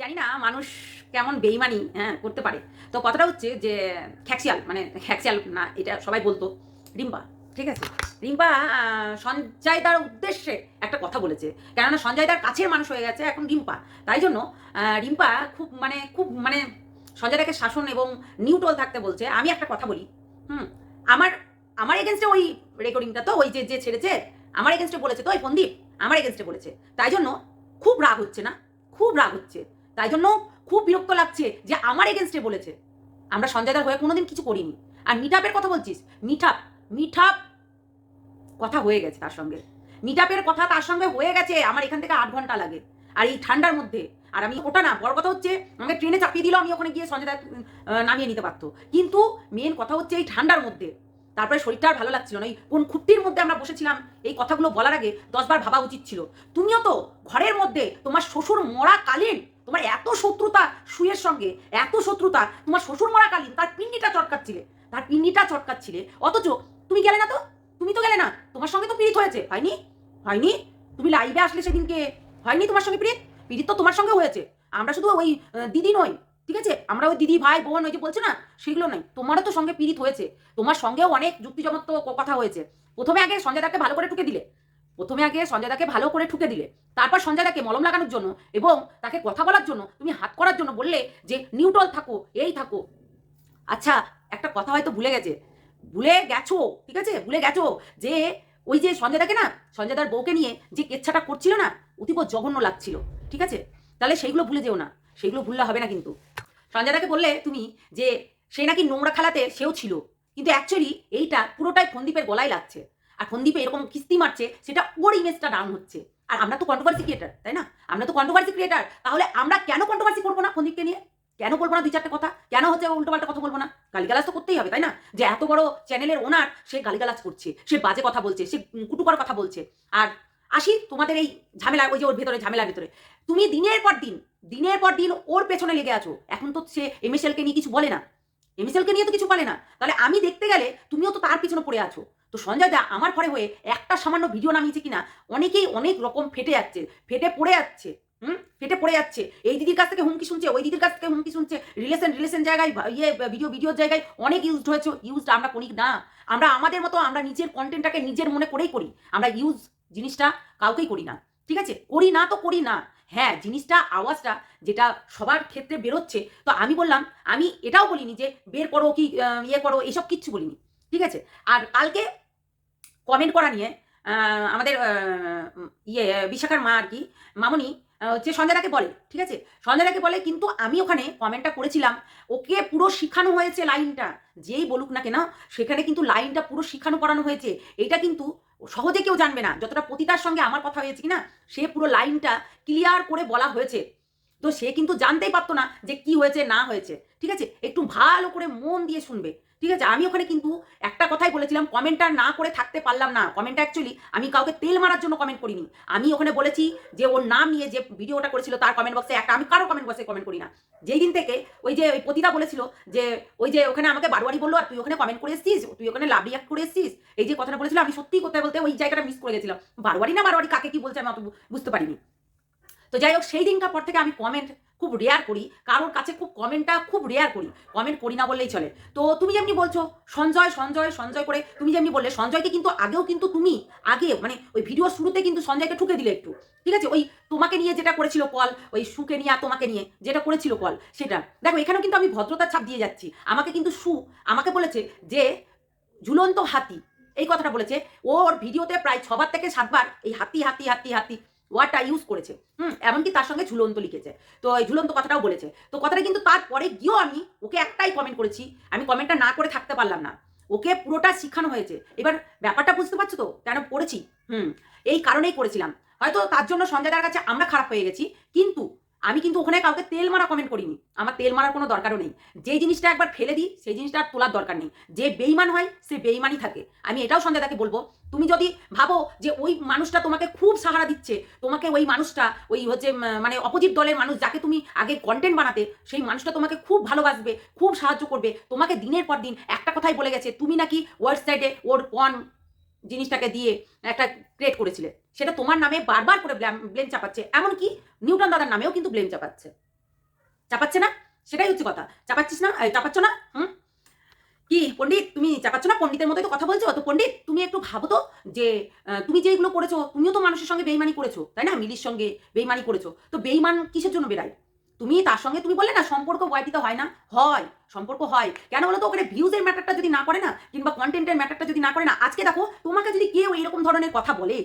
জানি না মানুষ কেমন বেইমানি হ্যাঁ করতে পারে। তো কথাটা হচ্ছে যে খ্যাক্সিয়াল মানে খ্যাক্সিয়াল না, এটা সবাই বলতো। রিম্পা, ঠিক আছে? রিম্পা সঞ্জয় সঞ্জয়দার উদ্দেশ্যে একটা কথা বলেছে। কেননা সঞ্জয়দার কাছের মানুষ হয়ে গেছে এখন রিম্পা। তাই জন্য রিম্পা খুব মানে খুব মানে সঞ্জয়দাকে শাসন এবং নিউট্রাল থাকতে বলছে। আমি একটা কথা বলি, হুম? আমার আমার এগেনস্টে ওই রেকর্ডিংটা তো, ওই যে যে ছেড়েছে, আমার এগেনস্টে বলেছে তো, ওই ফন্দীপ আমার এগেনস্টে বলেছে। তাই জন্য খুব রাগ হচ্ছে না? খুব রাগ হচ্ছে। তাই জন্য খুব বিরক্ত লাগছে যে আমার এগেনস্টে বলেছে। আমরা সঞ্জয়দার হয়ে কোনোদিন কিছু করিনি। আর মিঠাপের কথা বলছিস? মিঠাপ মিঠাপ কথা হয়ে গেছে তার সঙ্গে। মিঠাপের কথা তার সঙ্গে হয়ে গেছে আমার এখান থেকে আট ঘণ্টা লাগে। আর এই ঠান্ডার মধ্যে আর আমি ওটা না বড় কথা হচ্ছে আমাকে ট্রেনে চাপিয়ে দিল আমি ওখানে গিয়ে সঞ্জয়দা আহ, নামিয়ে নিতে পারতো। কিন্তু মেন কথা হচ্ছে এই ঠান্ডার মধ্যে তারপরে শরীরটা আর ভালো লাগছিল না। এই কোন খুঁটির মধ্যে আমরা বসেছিলাম, এই কথাগুলো বলার আগে দশবার ভাবা উচিত ছিল। তুমিও তো ঘরের মধ্যে তোমার শ্বশুর মরা কালীন তোমার এত শত্রুতা শুয়ের সঙ্গে, এত শত্রুতা, তোমার শ্বশুর মরা কালীন তার পিন্ডিটা চটকাচ্ছিলে। তার পিন্ডিটা চটকাচ্ছিলে। অথচ তুমি গেলে না তো? তুমি তো গেলে না। তোমার সঙ্গে তো পীড়িত হয়েছে। হয়নি? হয়নি? তুমি লাইভে আসলে সেদিনকে, হয়নি তোমার সঙ্গে পীড়িত? পীড়িত তো তোমার সঙ্গে হয়েছে। আমরা শুধু ওই দিদি নই ঠিক আছে? আমরা ওই দিদি, ভাই, বোন, ওই যে বলছে না, সেগুলো নয় তোমারও তো সঙ্গে পীড়িত হয়েছে। তোমার সঙ্গেও অনেক যুক্তিজমত কথা হয়েছে। প্রথমে আগে সঞ্জয়দাকে ভালো করে ঠুকে দিলে। প্রথমে আগে সঞ্জয়দাকে ভালো করে ঠুকে দিলে। তারপর সঞ্জয়দাকে মলম লাগানোর জন্য এবং তাকে কথা বলার জন্য, তুমি হাত করার জন্য বললে যে, নিউট্রাল থাকো, এই থাকো। আচ্ছা একটা কথা হয়তো ভুলে গেছে। ভুলে গেছো, ঠিক আছে? ভুলে গেছো যে, ওই যে সঞ্জয়দাকে না সঞ্জয় সঞ্জয়দার বউকে নিয়ে যে কেচ্ছাটা করছিল না, অতীব জঘন্য লাগছিল, ঠিক আছে? তাহলে সেইগুলো ভুলে যেও না। সেগুলো ভুললে হবে না কিন্তু। সঞ্জয়দাকে বললে তুমি যে সে নাকি নোংরা খেলাতে সেও ছিল, কিন্তু অ্যাকচুয়ালি এইটা পুরোটাই ফন্দীপের গলায় লাগছে। আর ফন্দীপে এরকম কিস্তি মারছে, সেটা ওর ইমেজটা ডাউন হচ্ছে। আর আমরা তো কন্ট্রোভার্সি ক্রিয়েটার তাই না? আমরা তো কন্ট্রোভার্সি ক্রিয়েটার তাহলে আমরা কেন কন্ট্রোভার্সি করব না ফন্দীপকে নিয়ে? কেন বলব না দুই চারটে কথা? কেন হচ্ছে উল্টোপাল্টা কথা বলব না? গালিগালাজ তো করতেই হবে, তাই না? যে এত বড় চ্যানেলের ওনার সে গালিগালাজ করছে, সে বাজে কথা বলছে, সে কুটুকর কথা বলছে। আর আসি তোমাদের এই ঝামেলা, ওই যে ওর ভেতরে, ঝামেলার ভেতরে, তুমি দিনের পর দিন দিনের পর দিন ওর পেছনে লেগে আছো। এখন তো সে এমএসএলকে নিয়ে কিছু বলে না। এমএসএলকে নিয়ে তো কিছু বলে না। তাহলে আমি দেখতে গেলে তুমিও তো তার পিছনে পড়ে আছো। তো সঞ্জয় দা, আমার ঘরে হয়ে একটা সামান্য ভিডিও নামিয়েছে কিনা, অনেকেই অনেক রকম ফেটে যাচ্ছে, ফেটে পড়ে যাচ্ছে, হুম? ফেটে পড়ে যাচ্ছে। এই দিদির কাছ থেকে হুমকি শুনছে, ওই দিদির কাছ থেকে হুমকি শুনছে। রিলেশন রিলেশন জায়গায় ইয়ে ভিডিও ভিডিওর জায়গায় অনেক ইউজড হয়েছে। ইউজড আমরা করি না। আমরা আমাদের মতো আমরা নিজের কন্টেন্টটাকে নিজের মনে করেই করি। আমরা ইউজ জিনিসটা কাউকেই করি না। ঠিক আছে? করি না তো করি না। হ্যাঁ জিনিসটা, আওয়াজটা যেটা সবার ক্ষেত্রে বেরোচ্ছে, তো আমি বললাম, আমি এটাও বলিনি যে বের করো কি ইয়ে করো, এসব কিচ্ছু বলিনি, ঠিক আছে? আর কালকে কমেন্ট করা নিয়ে আমাদের ইয়ে বিশাখার মা আর কি, মামনি হচ্ছে সঞ্জয়দাকে বলে, ঠিক আছে? সঞ্জয়দাকে বলে, কিন্তু আমি ওখানে কমেন্টটা করেছিলাম, ওকে পুরো শিখানো হয়েছে লাইনটা যেই বলুক না কেন, সেখানে কিন্তু লাইনটা পুরো শিখানো করানো হয়েছে। এটা কিন্তু সহজে কেউ জানবে না। যতটা পতিতার সঙ্গে আমার কথা হয়েছে কিনা, সে পুরো লাইনটা ক্লিয়ার করে বলা হয়েছে। তো সে কিন্তু জানতেই পারতো না যে কি হয়েছে, না হয়েছে। ঠিক আছে? একটু ভালো করে মন দিয়ে শুনবে। ঠিক আছে? আমি ওখানে কিন্তু একটা কথাই বলেছিলাম কমেন্টটা না করে থাকতে পারলাম না। কমেন্টটা অ্যাকচুয়ালি আমি কাউকে তেল মারার জন্য কমেন্ট করিনি। আমি ওখানে বলেছি যে ওর নাম নিয়ে যে ভিডিওটা করেছিল তার কমেন্ট বক্সে একটা, আমি কারও কমেন্ট বক্সে কমেন্ট করি না। যেই দিন থেকে ওই যে ওই পতিতা বলেছিল যে ওই যে ওখানে আমাকে বারোয়ারি বলল, আর তুই ওখানে কমেন্ট করে এসছিস? তুই ওখানে লাভ রিয়াক্ট করে এসছিস? এই যে কথাটা বলেছিল, আমি সত্যি করতে বলতে ওই জায়গাটা মিস করে গেছিলাম। বারোয়ারি না বারোয়ারি, কাকে কি বলছে আমি অত বুঝতে পারিনি। তো যাই হোক, সেই দিনটা পর থেকে আমি কমেন্ট খুব রেয়ার করি। কারোর কাছে খুব কমেন্টটা খুব রেয়ার করি। কমেন্ট করি না বললেই চলে। তো তুমি যেমনি বলছো, সঞ্জয় সঞ্জয় সঞ্জয় করে, তুমি যেমনি বললে, সঞ্জয়কে কিন্তু আগেও কিন্তু তুমি, আগে মানে ওই ভিডিও শুরুতে কিন্তু সঞ্জয়কে ঠুকে দিলে একটু। ঠিক আছে? ওই তোমাকে নিয়ে যেটা করেছিল কল ওই সুকে নিয়ে তোমাকে নিয়ে যেটা করেছিল কল সেটা। দেখো, এখানেও কিন্তু আমি ভদ্রতার ছাপ দিয়ে যাচ্ছি। আমাকে কিন্তু সু, আমাকে বলেছে যে, ঝুলন্ত হাতি, এই কথাটা বলেছে। ওর ভিডিওতে প্রায় ছবার থেকে সাতবার এই হাতি হাতি হাতি হাতি ওয়ার্ডটা ইউজ করেছে। হুম, এমনকি তার সঙ্গে ঝুলন্ত লিখেছে। তো এই ঝুলন্ত কথাটাও বলেছে। তো কথাটা কিন্তু তারপরে গিয়েও আমি ওকে একটাই কমেন্ট করেছি। আমি কমেন্টটা না করে থাকতে পারলাম না। ওকে পুরোটা শিখানো হয়েছে। এবার ব্যাপারটা বুঝতে পারছ তো? কেন পড়েছি? হুম, এই কারণেই করেছিলাম। হয়তো তার জন্য সঞ্জয়দার কাছে আমরা খারাপ হয়ে গেছি, কিন্তু আমি কিন্তু ওখানে কাউকে তেল মারা কমেন্ট করিনি। আমার তেল মারার কোনো দরকারও নেই। যে জিনিসটা একবার ফেলে দিই, সেই জিনিসটা আর তোলার দরকার নেই। যে বেইমান হয়, সে বেইমানই থাকে। আমি এটাও সঞ্জয়দাকে বলব, তুমি যদি ভাবো যে ওই মানুষটা তোমাকে খুব সাহারা দিচ্ছে, তোমাকে ওই মানুষটা, ওই হচ্ছে মানে অপোজিট দলের মানুষ যাকে তুমি আগে কন্টেন্ট বানাতে, সেই মানুষটা তোমাকে খুব ভালোবাসবে, খুব সাহায্য করবে, তোমাকে দিনের পর দিন একটা কথাই বলে গেছে, তুমি নাকি ওয়েবসাইটে ওর পন জিনিসটাকে দিয়ে একটা ক্রিয়েট করেছিলে। সেটা তোমার নামে বারবার করে ব্লেম চাপাচ্ছে। এমনকি নিউটন দাদার নামেও কিন্তু ব্লেম চাপাচ্ছে। চাপাচ্ছে না? সেটাই হচ্ছে কথা। চাপাচ্ছিস না? চাপাচ্ছ না? হুম? কি, পণ্ডিত, তুমি চাপাচ্ছ না? পণ্ডিতের মতোই তো কথা বলছো? তো পণ্ডিত, তুমি একটু ভাবো তো যে তুমি যে এগুলো করেছ, তুমিও তো মানুষের সঙ্গে বেইমানি করেছ, তাই না? মিলির সঙ্গে বেইমানি করেছ। তো বেইমান কিসের জন্য বেরায় তুমি তার সঙ্গে, তুমি বললে না, সম্পর্ক ওয়াইটিতে হয় না? হয়, সম্পর্ক হয়। কেন বলো তো? ওখানে ভিউজের ম্যাটারটা যদি না করে না, কিংবা কন্টেন্টের ম্যাটারটা যদি না করে না, আজকে দেখো, তোমাকে যদি কেউ এরকম ধরনের কথা বলে,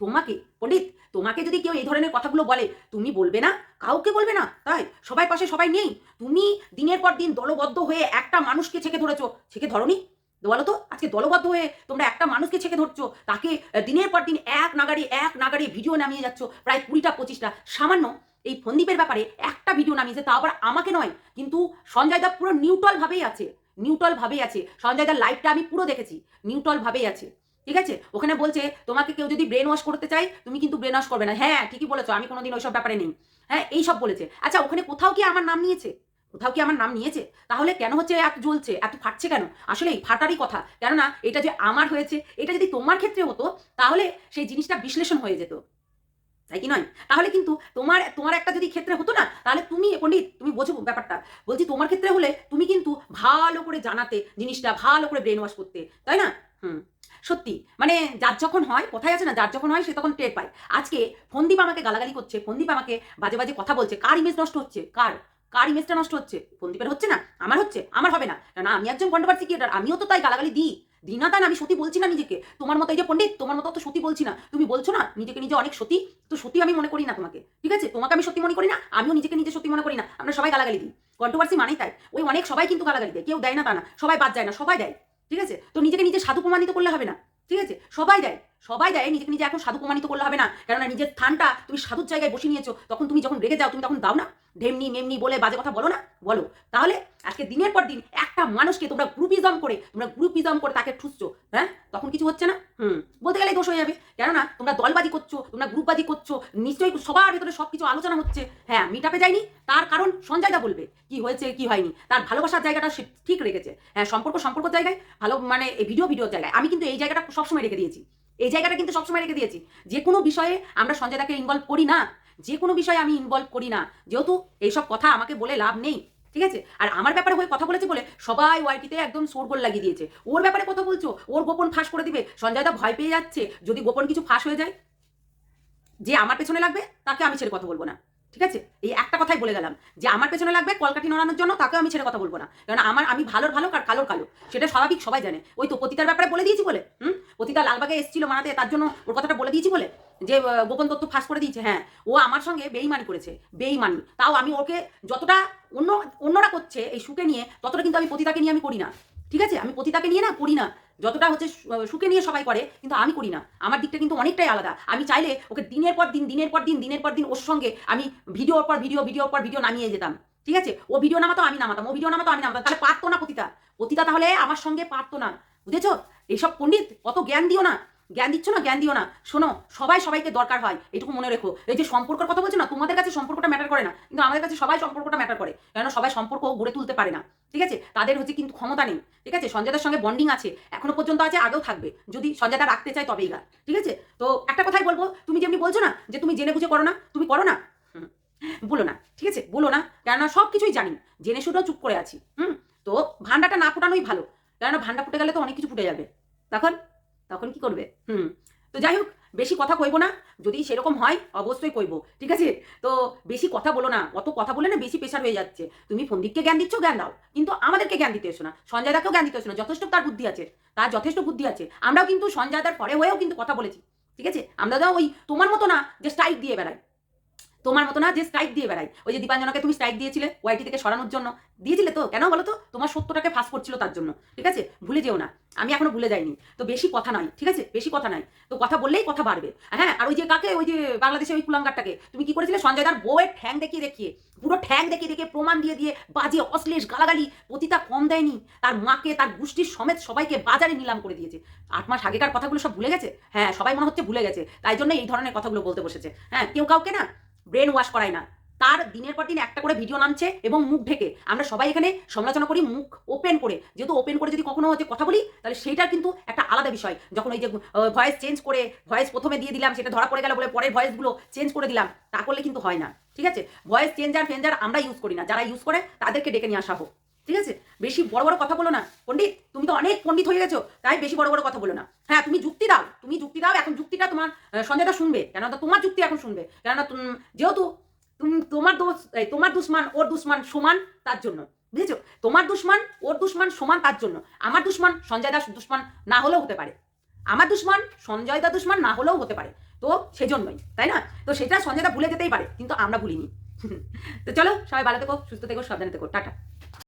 তোমাকে, পণ্ডিত, তোমাকে যদি কেউ এই ধরনের কথাগুলো বলে, তুমি বলবে না? কাউকে বলবে না? তাই? সবাই পাশে সবাই নেই। তুমি দিনের পর দিন দলবদ্ধ হয়ে একটা মানুষকে ছেকে ধরেছো। ছেকে ধরনি? বলো তো, আজকে দলবদ্ধ হয়ে তোমরা একটা মানুষকে ছেকে ধরছো, তাকে দিনের পর দিন এক নাগাড়ি এক নাগাড়ি ভিডিও নামিয়ে যাচ্ছ, প্রায় কুড়িটা, পঁচিশটা, সামান্য এই ফন্দীপের ব্যাপারে একটা ভিডিও নামিয়েছে তা আবার আমাকে নয়, কিন্তু সঞ্জয় দা পুরো নিউট্রাল ভাবেই আছে নিউট্রাল ভাবেই আছে। সঞ্জয় দার লাইফটা আমি পুরো দেখেছি নিউট্রাল ভাবেই আছে। ঠিক আছে? ওখানে বলছে, তোমাকে কেউ যদি ব্রেন ওয়াশ করতে চায়, তুমি কিন্তু ব্রেন ওয়াশ করবে না। হ্যাঁ ঠিকই বলেছ, আমি কোনোদিন ওইসব ব্যাপারে নেই। হ্যাঁ এই সব বলেছে। আচ্ছা ওখানে কোথাও কি আমার নাম নিয়েছে? কোথাও কি আমার নাম নিয়েছে? তাহলে কেন হচ্ছে এত জ্বলছে, এত ফাটছে কেন? আসলে ফাটারই কথা, কেননা এটা যে আমার হয়েছে, এটা যদি তোমার ক্ষেত্রে হতো, তাহলে সেই জিনিসটা বিশ্লেষণ হয়ে যেত। তাই কি নয়? তাহলে কিন্তু তোমার তোমার একটা যদি ক্ষেত্রে হতো না, তাহলে তুমি পণ্ডিত, তুমি বোঝো ব্যাপারটা। বলছি তোমার ক্ষেত্রে হলে তুমি কিন্তু ভালো করে জানাতে, জিনিসটা ভালো করে ব্রেন ওয়াশ করতে, তাই না? হুম, সত্যি। মানে যার যখন হয় কোথায় আছে না, যার যখন হয় সে তখন টের পায়। আজকে ফন্দীপ আমাকে গালাগালি করছে ফন্দীপ আমাকে বাজে বাজে কথা বলছে, কার ইমেজ নষ্ট হচ্ছে? কার? কার ইমেজটা নষ্ট হচ্ছে? ফন্দীপের হচ্ছে না, আমার হচ্ছে, আমার হবে না। কারণ আমি একজন কন্ট্রোভার্সি ক্রিয়েটার আমিও তো তাই গালাগালি দিই। দিই না আমি সত্যি বলছি না নিজেকে। তোমার মতো এই যে পণ্ডিত, তোমার মতো তো সত্যি বলছি না। তুমি বলছো না, নিজেকে নিজে অনেক সতী, তো সতী আমি মনে করি না তোমাকে, ঠিক আছে? তোমাকে আমি সত্যি মনে করি না, আমিও নিজেকে নিজে সত্যি মনে করি না। আমরা সবাই গালাগালি দিই। কন্ট্রোভার্সি মানেই তাই। ওই অনেক সবাই কিন্তু গালাগালি দেয়, কেউ দেয় না তা না। সবাই বাদ যায় না, সবাই দেয়, ঠিক আছে? তো নিজেকে নিজে সাধু প্রমাণিত করলে হবে না, ঠিক আছে? সবাই দেয় সবাই দেয়, নিজেকে নিজে এখন সাধু প্রমাণিত করলে হবে না। কেননা নিজের স্থানটা তুমি সাধুর জায়গায় বসে নিয়েছো, তখন তুমি যখন রেগে যাও, তুমি তখন দাও না। ঢেমনি মেমনি বলে বাজে কথা বলো না, বলো। তাহলে আজকে দিনের পর দিন একটা মানুষকে তোমরা গ্রুপিজম করে, তোমরা গ্রুপিজম করে তাকে ঠুসছো হ্যাঁ? তখন কিছু হচ্ছে না? হুম, বলতে গেলে দোষ হয়ে যাবে। কেননা তোমরা দলবাজি করছ, তোমরা গ্রুপবাজি করছ, নিশ্চয়ই সবার ভিতরে সব কিছু আলোচনা হচ্ছে। হ্যাঁ মিটাপে যায়নি, তার কারণ সঞ্জয় দা বলবে, কি হয়েছে, কি হয়নি। তার ভালোবাসার জায়গাটা সে ঠিক রেখেছে। হ্যাঁ সম্পর্ক সম্পর্ক জায়গায়, ভালো মানে ভিডিও ভিডিওর জায়গায়। আমি কিন্তু এই জায়গাটা সবসময় রেখে দিয়েছি। এই জায়গাটা কিন্তু সবসময় রেখে দিয়েছি। যে কোনো বিষয়ে আমরা সঞ্জয় দাকে ইনভলভ করি না যে কোনো বিষয়ে আমি ইনভলভ করি না। যেহেতু এইসব কথা আমাকে বলে লাভ নেই, ঠিক আছে? আর আমার ব্যাপারে হয়ে কথা বলেছে বলে সবাই ওয়াইটিতে একদম সোরগোল লাগিয়ে দিয়েছে। ওর ব্যাপারে কথা বলছো? ওর গোপন ফাঁস করে দিবে। সঞ্জয় দা ভয় পেয়ে যাচ্ছে। যদি গোপন কিছু ফাঁস হয়ে যায়, যে আমার পেছনে লাগবে, তাকে আমি ছেড়ে কথা বলব না। ঠিক আছে? এই একটা কথাই বলে গেলাম যে আমার পেছনে লাগবে কলকাঠি নড়ানোর জন্য, তাকেও আমি ছেড়ে কথা বলব না। কারণ আমার, আমি ভালোর ভালো আর কালোর কালো। সেটা স্বাভাবিক, সবাই জানে। ওই তো পতিতার ব্যাপারে বলে দিয়েছি বলে, হুম? পতিতা লালবাগে এসেছিল মানাতে তার জন্য ওর কথাটা বলে দিয়েছি বলে, যে গোপন তথ্য ফাঁস করে দিয়েছে। হ্যাঁ ও আমার সঙ্গে বেইমানি করেছে, বেইমানি। তাও আমি ওকে যতটা অন্য, অন্যরা করছে এই সুখে নিয়ে, ততটা কিন্তু আমি পতিতাকে নিয়ে আমি করি না। ঠিক আছে? আমি পতিতাকে নিয়ে না, করি না। যতটা হচ্ছে সুখে নিয়ে সবাই করে, কিন্তু আমি করি না। আমার দিকটা কিন্তু অনেকটাই আলাদা। আমি চাইলে ওকে দিনের পর দিন, দিনের পর দিন, দিনের পর দিন ওর সঙ্গে আমি ভিডিওর পর ভিডিও, ভিডিওর পর ভিডিও নামিয়ে যেতাম। ঠিক আছে? ও ভিডিও নামাতো, আমি নামাতাম। ও ভিডিও নামাতো, আমি নামাতাম। তাহলে পারতো না পতিতা। পতিতা তাহলে আমার সঙ্গে পারতো না। বুঝেছ? এইসব পণ্ডিত, অত জ্ঞান দিও না। জ্ঞান দিচ্ছ না, জ্ঞান দিও না। শোনো, সবাই সবাইকে দরকার হয়। এটুকু মনে রেখো। এই যে সম্পর্কের কথা বলছো না, তোমাদের কাছে সম্পর্কটা ম্যাটার করে না। কিন্তু আমাদের কাছে সবাই সম্পর্কটা ম্যাটার করে। কেন সবাই সম্পর্ক গড়ে তুলতে পারে না। ঠিক আছে? তাদের হচ্ছে কিন্তু ক্ষমতা নেই। ঠিক আছে? সঞ্জয়দার সঙ্গে বন্ডিং আছে। এখনও পর্যন্ত আছে, আগেও থাকবে। যদি সঞ্জয়দা রাখতে চায় তবেই গা ঠিক আছে? তো একটা কথাই বলব, তুমি যেমনি বলছো না যে তুমি জেনে বুঝে করো না, তুমি করো না। বলো না। ঠিক আছে? বলো না। কেননা সব কিছুই জানি। জেনে শুনেও চুপ করে আছি। হুম? তো ভান্ডাটা না ফোটানোই ভালো। কেননা ভান্ডা ফুটে গেলে তো অনেক কিছু ফুটে যাবে। তখন তখন কি করবে? হুম। তো যাই হোক, বেশি কথা কইবো না। যদি সেরকম হয়, অবশ্যই কইব। ঠিক আছে? তো বেশি কথা বলো না। অত কথা বলে না বেশি প্রেশার হয়ে যাচ্ছে। তুমি ফন্দীপকে জ্ঞান দিচ্ছ, জ্ঞান দাও। কিন্তু আমাদেরকে জ্ঞান দিতে এসো না। সঞ্জয় দাকেও জ্ঞান দিতে এসো না। যথেষ্ট তার বুদ্ধি আছে। তার যথেষ্ট বুদ্ধি আছে। আমরাও কিন্তু সঞ্জয় দার পরে হয়েও কিন্তু কথা বলেছি। ঠিক আছে? আমরা ওই তোমার মতো না যে স্ট্রাইক দিয়ে বেড়াই। তোমার মতো না যে স্ট্রাইক দিয়ে বেড়াই ওই যে দীপাঞ্জনাকে তুমি স্ট্রাইক দিয়েছিলে ওয়াইটি থেকে সরানোর জন্য। দিয়েছিলে তো? কেন বলো তো? তোমার সত্যটাকে ফাঁস করছিল তার জন্য। ঠিক আছে? ভুলে যেও না। আমি এখনও ভুলে যাইনি। তো বেশি কথা নয়, ঠিক আছে? বেশি কথা নয়। তো কথা বললেই কথা বাড়বে। হ্যাঁ আর ওই যে কাকে? ওই যে বাংলাদেশে ওই কুলাঙ্গারটাকে। তুমি কি করেছিলে? সঞ্জয় দার বউয়ের ঠ্যাং দেখিয়ে দেখিয়ে, পুরো ঠ্যাং দেখিয়ে দেখিয়ে প্রমাণ দিয়ে দিয়ে বাজে অশ্লেষ গালাগালি, পতিতা কম দেয়নি। তার মাকে, তার গোষ্ঠীর সমেত সবাইকে বাজারে নিলাম করে দিয়েছে। আট মাস আগেকার কথাগুলো সব ভুলে গেছে? হ্যাঁ সবাই মনে হচ্ছে ভুলে গেছে। তাই জন্য এই ধরনের কথাগুলো বলতে বসেছে। হ্যাঁ কেউ কাউকে না? ব্রেন ওয়াশ করায় না। তার দিনের পর দিন একটা করে ভিডিও নামছে এবং মুখ ঢেকে। আমরা সবাই এখানে সমালোচনা করি, মুখ ওপেন করে। যেহেতু ওপেন করে যদি কখনো হচ্ছে কথা বলি, তাহলে সেইটার কিন্তু একটা আলাদা বিষয়। যখন ওই যে ভয়েস চেঞ্জ করে ভয়েস প্রথমে দিয়ে দিলাম, সেটা ধরা পড়ে গেল বলে পরের ভয়েসগুলো চেঞ্জ করে দিলাম, তা করলে কিন্তু হয় না। ঠিক আছে? ভয়েস চেঞ্জার ফেঞ্জার আমরা ইউজ করি না। যারা ইউজ করে, তাদেরকে ডেকে নিয়ে আসা হোক। ঠিক আছে? বেশি বড় বড় কথা বলো না। পণ্ডিত তুমি তো অনেক পণ্ডিত হয়ে গেছো তাই বেশি বড় বড় কথা বলো না। হ্যাঁ তুমি যুক্তি দাও তুমি যুক্তি দাও এখন যুক্তিটা তোমার আহ, শুনবে। কেননা তোমার যুক্তি এখন শুনবে। কেননা যেহেতু তুমি তোমার দোষ তোমার দুশ্মান ওর দুশ্মান সমান তার জন্য। বুঝেছ? তোমার দুশ্মান ওর দুশ্মান সমান তার জন্য। আমার দুশ্মান সঞ্জয় দাস দুশ্মান না হলেও হতে পারে। আমার দুশ্মান সঞ্জয় দা দুশ্মান না হলেও হতে পারে। তো সেজন্যই তাই না? তো সেটা সঞ্জয় দা ভুলে যেতেই পারে কিন্তু আমরা ভুলিনি। তো চলো সবাই ভালো থেকো সুস্থ থেকো সাবধানে থেকো। টাটা।